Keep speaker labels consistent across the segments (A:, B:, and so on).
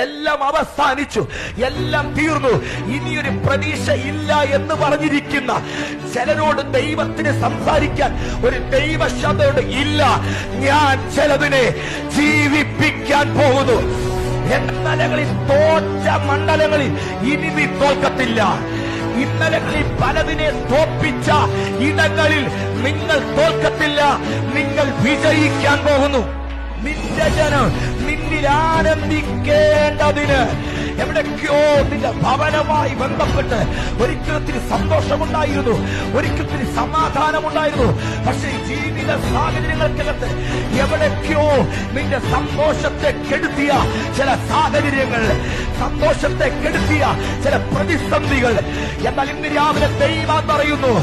A: എല്ലാം അവസാനിച്ചു. എല്ലാം തീർന്നു. ഇനിയൊരു പ്രതീക്ഷ ഇല്ല എന്ന് പറഞ്ഞിരിക്കുന്ന ചിലരോട് ദൈവത്തിന് സംസാരിക്കാൻ ഒരു ദൈവ ശബ്ദമുണ്ട് ഇല്ല. ഞാൻ ചിലതിനെ ജീവിപ്പിക്കാൻ പോകുന്നു. എന്നലകളിൽ തോറ്റ മണ്ഡലങ്ങളിൽ ഇനി നീ തോൽക്കത്തില്ല. ഇന്നലകളിൽ പലതിനെ തോപ്പിച്ച ഇടങ്ങളിൽ നിങ്ങൾ തോൽക്കത്തില്ല. നിങ്ങൾ വിജയിക്കാൻ പോകുന്നു. നിന്റെ ജനം നിന്നിൽ ആനന്ദിക്കേണ്ടതിന് എവിടേക്കോ നിന്റെ ഭവനമായി ബന്ധപ്പെട്ട് ഒരിക്കലത്തിന് സന്തോഷമുണ്ടായിരുന്നു ഒരിക്കലത്തിന് സമാധാനമുണ്ടായിരുന്നു. പക്ഷേ ജീവിത സാഹചര്യങ്ങൾക്കകത്ത് എവിടേക്കോ നിന്റെ സന്തോഷത്തെ കെടുത്തിയ ചില സാഹചര്യങ്ങൾ സന്തോഷത്തെ കെടുത്തിയ ചില പ്രതിസന്ധികൾ. എന്നാൽ ഇന്ന് രാവിലെ ദൈവം പറയുന്നു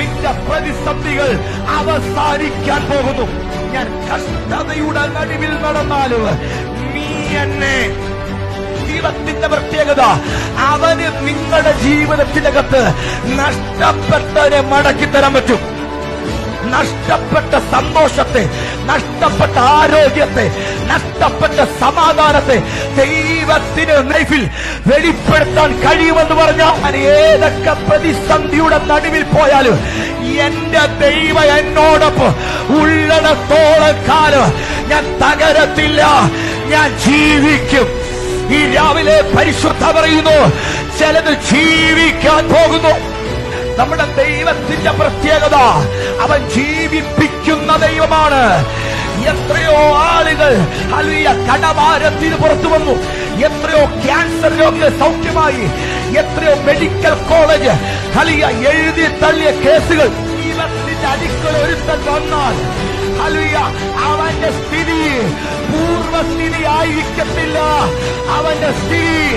A: നിന്റെ പ്രതിസന്ധികൾ അവസാനിക്കാൻ പോകുന്നു. ഞാൻ കഷ്ടതയുടെ നടുവിൽ നടന്നാലും നീ എന്നെ ദൈവത്തിന്റെ പ്രത്യേകത അവന് നിങ്ങളുടെ ജീവിതത്തിനകത്ത് നഷ്ടപ്പെട്ടവരെ മടക്കി തരാൻ പറ്റും. നഷ്ടപ്പെട്ട സന്തോഷത്തെ നഷ്ടപ്പെട്ട ആരോഗ്യത്തെ നഷ്ടപ്പെട്ട സമാധാനത്തെ ദൈവത്തിന് ലൈഫിൽ വെളിപ്പെടുത്താൻ കഴിയുമെന്ന് പറഞ്ഞാൽ ഏതൊക്കെ പ്രതിസന്ധിയുടെ നടുവിൽ പോയാലും എന്റെ ദൈവ എന്നോടൊപ്പം ഉള്ളടത്തോളം കാലം ഞാൻ തകരത്തില്ല. ഞാൻ ജീവിക്കും. ഈ രാവിലെ പരിശുദ്ധ പറയുന്നു ചിലത് ജീവിക്കാൻ പോകുന്നു. നമ്മുടെ ദൈവത്തിന്റെ പ്രത്യേകത അവൻ ജീവിപ്പിക്കുന്ന ദൈവമാണ്. എത്രയോ ആളുകൾ അലിയ കടഭാരത്തിന് പുറത്തു വന്നു. എത്രയോ ക്യാൻസർ രോഗികൾ സൗഖ്യമായി. എത്രയോ മെഡിക്കൽ കോളേജ് അലിയ എഴുതി തള്ളിയ കേസുകൾ. ദൈവത്തിന്റെ അടിക്കൽ ഒരുത്തൻ വന്നാൽ അലിയ അവന്റെ സ്ഥിതി പൂർവസ്ഥിതി ആയിരിക്കത്തില്ല അവന്റെ സ്ഥിതി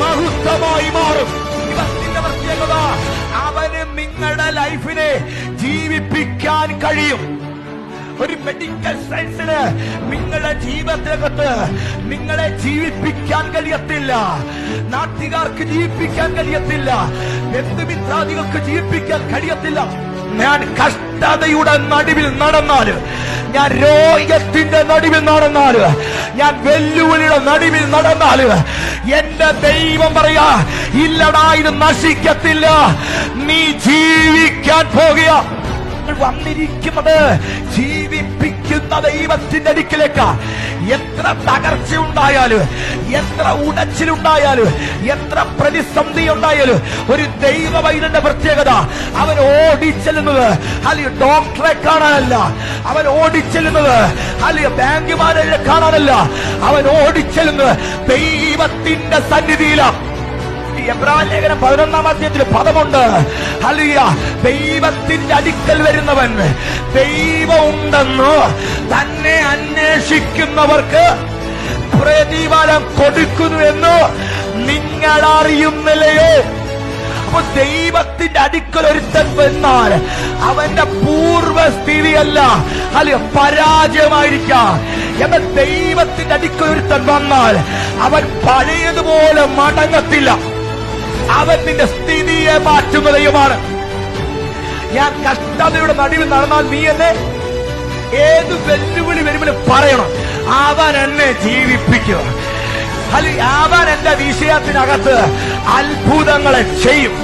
A: മഹത്വമായി മാറും. പ്രത്യേകത അവന് നിങ്ങളുടെ ലൈഫിനെ ജീവിപ്പിക്കാൻ കഴിയും. ഒരു മെഡിക്കൽ സയൻസിന് നിങ്ങളുടെ ജീവിതത്തിനകത്ത് നിങ്ങളെ ജീവിപ്പിക്കാൻ കഴിയത്തില്ല. നാട്ടുകാർക്ക് ജീവിപ്പിക്കാൻ കഴിയത്തില്ല. ബന്ധുമിത്രാദികൾക്ക് ജീവിപ്പിക്കാൻ കഴിയത്തില്ല. ഞാൻ കഷ്ടതയുടെ നടുവിൽ നടന്നാൽ ഞാൻ രോഗത്തിന്റെ നടുവിൽ നടന്നാൽ ഞാൻ വെല്ലുവിളിയുടെ നടുവിൽ നടന്നാൽ എന്റെ ദൈവം പറയാ ഇല്ലടാ ഇത് നശിക്കത്തില്ല. നീ ജീവിക്കാൻ പോകുക. വന്നിരിക്കുന്നത് ജീവിപ്പിക്കുന്ന ദൈവത്തിന്റെ അടുക്കിലേക്ക്. എത്ര തകർച്ച ഉണ്ടായാലും എത്ര ഉടച്ചിലുണ്ടായാലും എത്ര പ്രതിസന്ധി ഉണ്ടായാലും ഒരു ദൈവ വൈദ്യന്റെ പ്രത്യേകത. അവൻ ഓടിച്ചെല്ലുന്നത് അല്ലെങ്കിൽ ഡോക്ടറെ കാണാനല്ല. അവൻ ഓടിച്ചെല്ലുന്നത് അല്ലെങ്കിൽ ബാങ്കുമാരെ കാണാനല്ല. അവൻ ഓടിച്ചെല്ലുന്നത് ദൈവത്തിന്റെ സന്നിധിയിലാണ് ഈ പതിനൊന്നാം അധ്യയത്തിൽ പദമുണ്ട്. അലിയ ദൈവത്തിന്റെ അടുക്കൽ വരുന്നവൻ ദൈവമുണ്ടെന്ന് തന്നെ അന്വേഷിക്കുന്നവർക്ക് പ്രതിഫലം കൊടുക്കുന്നു എന്ന് നിങ്ങൾ അറിയുന്നില്ലയോ അപ്പൊ ദൈവത്തിന്റെ അടുക്കൽ ഒരുത്തൻ വന്നാൽ അവന്റെ പൂർവസ്ഥിതിയല്ല അല്ല പരാജയമായിരിക്കാം. എന്നാൽ ദൈവത്തിന്റെ അടുക്കൽ ഒരുത്തൻ വന്നാൽ അവൻ പഴയതുപോലെ മടങ്ങത്തില്ല. അവൻ നിന്റെ സ്ഥിതിയെ മാറ്റുന്ന ഞാൻ കഷ്ടതയുടെ നടുവിൽ നടന്നാൽ നീ എന്നെ ഏത് വെല്ലുവിളി വരുമ്പോൾ പറയണം. അവൻ എന്നെ ജീവിപ്പിക്കുക അവൻ എന്റെ വിഷയത്തിനകത്ത് അത്ഭുതങ്ങളെ ചെയ്യും.